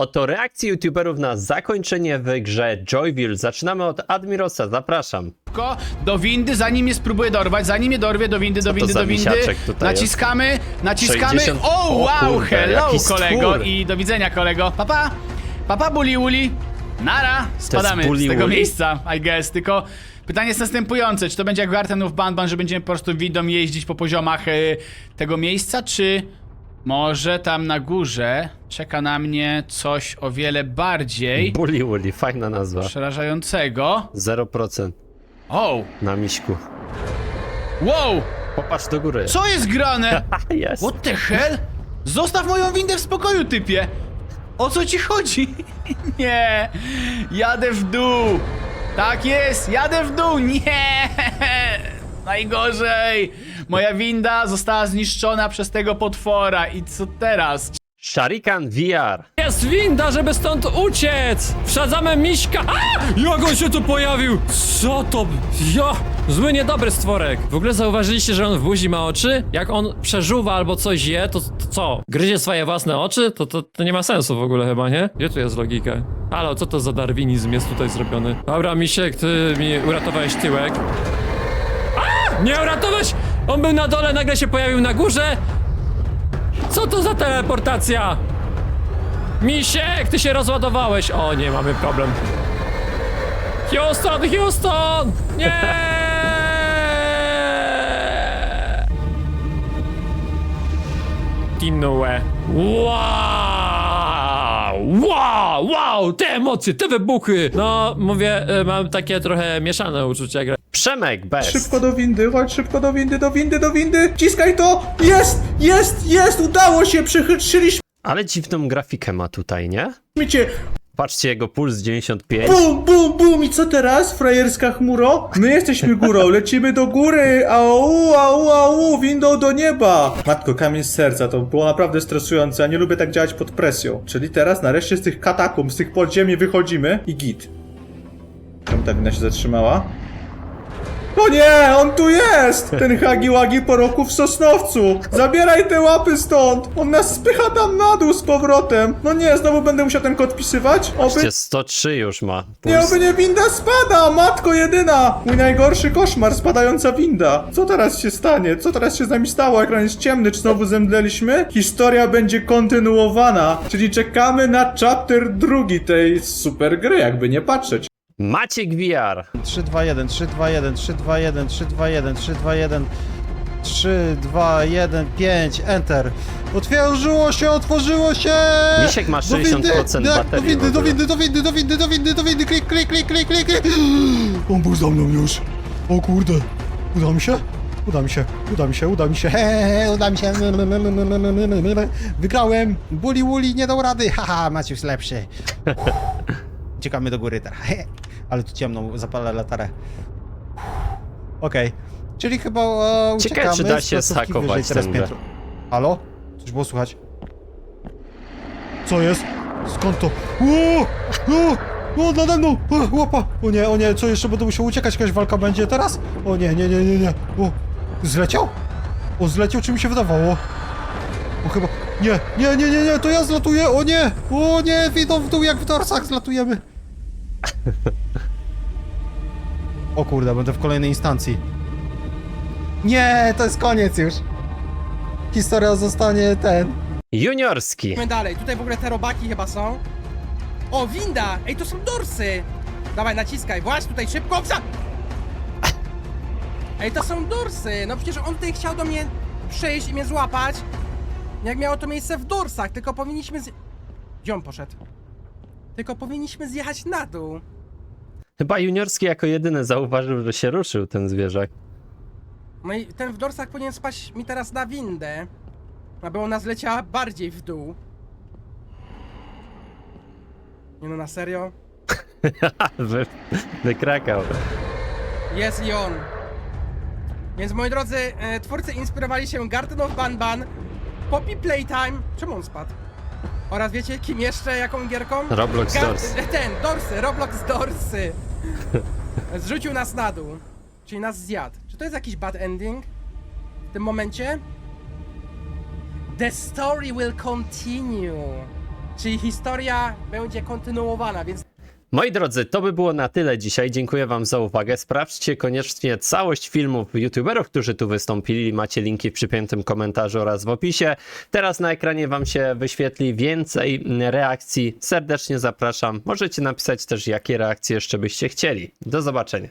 Oto reakcje youtuberów na zakończenie w grze Joyville. Zaczynamy od Admirosa, zapraszam. szybko do windy, zanim mnie spróbuję dorwać, zanim mnie dorwie, do windy, do windy, za do windy. misiaczek tutaj Naciskamy, naciskamy. 60 O, o wow, kurde, hello jaki kolego stwór. i do widzenia kolego. Papa, papa buli uli. Nara, spadamy Bully z tego miejsca, I guess, tylko pytanie jest następujące, czy to będzie jak Garten of Banban, że będziemy po prostu windą jeździć po poziomach y, tego miejsca, czy może tam na górze czeka na mnie coś o wiele bardziej Bully Uli, fajna nazwa. przerażającego. 0% O, na miśku. wow, Popatrz do góry. co jest grane? A, jest. What the hell? Zostaw moją windę w spokoju, typie! O co ci chodzi? Nie! Jadę w dół! Tak jest, jadę w dół! Nie! Najgorzej! Moja winda została zniszczona przez tego potwora i co teraz? Sharikan VR. Jest winda, żeby stąd uciec! Wsadzamy miśka! A! Jak on się tu pojawił? Co to? Ja! Zły, niedobry stworek. W ogóle zauważyliście, że on w buzi ma oczy? Jak on przeżuwa albo coś je, to, to co? Gryzie swoje własne oczy? To, to, to nie ma sensu w ogóle chyba, nie? Gdzie tu jest logika? Halo, co to za darwinizm jest tutaj zrobiony? Dobra, misiek, ty mi uratowałeś tyłek. A! Nie uratowałeś! On był na dole, nagle się pojawił na górze! Co to za teleportacja? Misiek, ty się rozładowałeś! O nie, mamy problem. Houston, Houston! Nie! Tinue. Wow! Wow! Wow! Te emocje, te wybuchy! No, mówię, y, mam takie trochę mieszane uczucia. gra- Przemek bez. Szybko do windy, chodź szybko do windy, do windy, do windy! Ciskaj to! Jest! Jest! Jest! Udało się! Przechytrzyliśmy Ale dziwną grafikę ma tutaj, nie? cię! Patrzcie, jego puls 95. Bum, bum, bum! I co teraz, frajerska chmuro? My jesteśmy górą, lecimy do góry! Au, au, au! Windą do nieba! Matko, kamień z serca, to było naprawdę stresujące, a nie lubię tak działać pod presją. Czyli teraz nareszcie z tych katakumb, z tych podziemi wychodzimy i git. Czemu ta winda się zatrzymała? O nie, on tu jest! Ten Hagi Wagi po roku w Sosnowcu! Zabieraj te łapy stąd! On nas spycha tam na dół z powrotem! No nie, znowu będę musiał ten kod wpisywać? Oby, Patrzcie, 103 już ma. nie, Puls. oby nie winda spada! Matko jedyna! Mój najgorszy koszmar, spadająca winda! Co teraz się stanie? Co teraz się z nami stało? Ekran jest ciemny, czy znowu zemdleliśmy? Historia będzie kontynuowana, czyli czekamy na chapter drugi tej super gry, jakby nie patrzeć. Maciek VR. 3, 2, 1, 3, 2, 1, 3, 2, 1, 3, 2, 1, 3, 2, 1, 3, 2, 1, 5, enter. Otworzyło się, otworzyło się! Misiek ma Do windy, 60% tak, baterii Do windy, do windy, do windy, do windy, do windy, do windy, klik, klik, klik, klik, klik. On był za mną już. O kurde. Uda mi się? Uda mi się, uda mi się, uda mi się, hehehe, uda mi się. Wygrałem. Buli Wuli nie dał rady. Haha, Maciuś lepszy. Uciekamy do góry teraz. Ale tu ciemno, zapalę latarę. Okej. Czyli chyba e, Ciekawe, uciekamy czy da z się placówki zhakować wyżej, teraz tę grę. piętro. Halo? Coś było słychać? Co jest? Skąd to? O! O! O, nade mną! O, łapa! O nie, o nie, co jeszcze będę musiał uciekać? Jakaś walka będzie teraz? O nie, nie, nie, nie, nie. O! Zleciał? O, zleciał, czy mi się wydawało? O, chyba... Nie, nie, nie, nie, nie, to ja zlatuję! O nie! O nie, widą w dół, jak w dorsach zlatujemy! O kurde, będę w kolejnej instancji. Nie, to jest koniec już. Historia zostanie ten. Juniorski. Idźmy dalej, tutaj w ogóle te robaki chyba są. O, winda! Ej, to są dorsy! Dawaj, naciskaj, właśnie tutaj szybko, wsa... Ej, to są dorsy! No przecież on tutaj chciał do mnie przyjść i mnie złapać. Jak miało to miejsce w dorsach, tylko powinniśmy z... Gdzie on poszedł? Tylko powinniśmy zjechać na dół. Chyba Juniorski jako jedyny zauważył, że się ruszył ten zwierzak. No i ten w dorsach powinien spaść mi teraz na windę. Aby ona zleciała bardziej w dół. Nie no, na serio? Wy, wykrakał. Jest i on. Więc moi drodzy, e, twórcy inspirowali się Garden of Banban, Poppy Playtime. Czemu on spadł? Oraz wiecie kim jeszcze, jaką gierką? Roblox Gar- Doors. Ten, Dorsy, Roblox Dorsy. Zrzucił nas na dół. Czyli nas zjadł. Czy to jest jakiś bad ending? W tym momencie? The story will continue. Czyli historia będzie kontynuowana, więc Moi drodzy, to by było na tyle dzisiaj. Dziękuję Wam za uwagę. Sprawdźcie koniecznie całość filmów youtuberów, którzy tu wystąpili. Macie linki w przypiętym komentarzu oraz w opisie. Teraz na ekranie Wam się wyświetli więcej reakcji. Serdecznie zapraszam. Możecie napisać też, jakie reakcje jeszcze byście chcieli. Do zobaczenia.